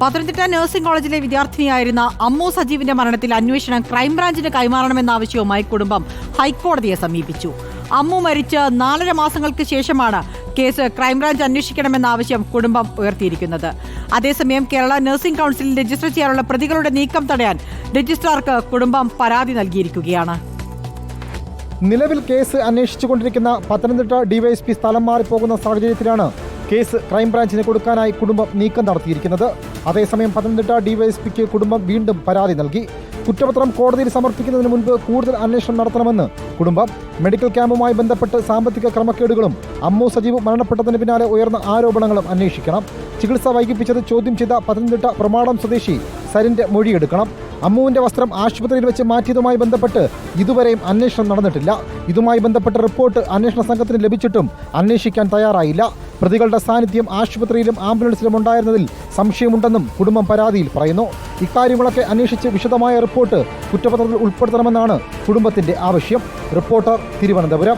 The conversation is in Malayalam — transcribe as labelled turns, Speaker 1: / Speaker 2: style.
Speaker 1: പത്തനംതിട്ട നഴ്സിംഗ് കോളേജിലെ വിദ്യാർത്ഥിനിയായിരുന്ന അമ്മു സജീവിന്റെ മരണത്തിൽ അന്വേഷണം ക്രൈംബ്രാഞ്ചിന് കൈമാറണമെന്ന ആവശ്യവുമായി കുടുംബം ഹൈക്കോടതിയെ സമീപിച്ചു. അമ്മു മരിച്ച് നാലര മാസങ്ങൾക്ക് ശേഷമാണ് കേസ് ക്രൈംബ്രാഞ്ച് അന്വേഷിക്കണമെന്ന ആവശ്യം കുടുംബം ഉയർത്തിയിരിക്കുന്നത്. അതേസമയം കേരള നഴ്സിംഗ് കൌൺസിലിൽ രജിസ്റ്റർ ചെയ്യാനുള്ള പ്രതികളുടെ നീക്കം തടയാൻ രജിസ്ട്രാർക്ക് കുടുംബം പരാതി നൽകിയിരിക്കുകയാണ്.
Speaker 2: നിലവിൽ കേസ് അന്വേഷിച്ചുകൊണ്ടിരിക്കുന്ന പത്തനംതിട്ട ഡിവൈഎസ്പി സ്ഥലം മാറിപ്പോകുന്ന സാഹചര്യത്തിലാണ് കേസ് ക്രൈംബ്രാഞ്ചിന് കൊടുക്കാനായി കുടുംബം നീക്കം നടത്തിയിരിക്കുന്നത്. അതേസമയം പത്തനംതിട്ട ഡിവൈഎസ്പിക്ക് കുടുംബം വീണ്ടും പരാതി നൽകി. കുറ്റപത്രം കോടതിയിൽ സമർപ്പിക്കുന്നതിന് മുൻപ് കൂടുതൽ അന്വേഷണം നടത്തണമെന്ന് കുടുംബം മെഡിക്കൽ ക്യാമ്പുമായി ബന്ധപ്പെട്ട് സാമ്പത്തിക ക്രമക്കേടുകളും അമ്മു സജീവ് മരണപ്പെട്ടതിന് പിന്നാലെ ഉയർന്ന ആരോപണങ്ങളും അന്വേഷിക്കണം. ചികിത്സ വൈകിപ്പിച്ചത് ചോദ്യം ചെയ്ത പത്തനംതിട്ട പ്രമാടം സ്വദേശി സരിന്റെ മൊഴിയെടുക്കണം. അമ്മുവിന്റെ വസ്ത്രം ആശുപത്രിയിൽ വെച്ച് മാറ്റിയതുമായി ബന്ധപ്പെട്ട് ഇതുവരെയും അന്വേഷണം നടന്നിട്ടില്ല. ഇതുമായി ബന്ധപ്പെട്ട റിപ്പോർട്ട് അന്വേഷണ സംഘത്തിന് ലഭിച്ചിട്ടും അന്വേഷിക്കാൻ തയ്യാറായില്ല. പ്രതികളുടെ സാന്നിധ്യം ആശുപത്രിയിലും ആംബുലൻസിലും ഉണ്ടായിരുന്നതിൽ സംശയമുണ്ടെന്നും കുടുംബം പരാതിയിൽ പറയുന്നു. ഇക്കാര്യങ്ങളൊക്കെ അന്വേഷിച്ച് വിശദമായ റിപ്പോർട്ട് കുറ്റപത്രത്തിൽ ഉൾപ്പെടുത്തണമെന്നാണ് കുടുംബത്തിന്റെ ആവശ്യം. റിപ്പോർട്ടർ തിരുവനന്തപുരം.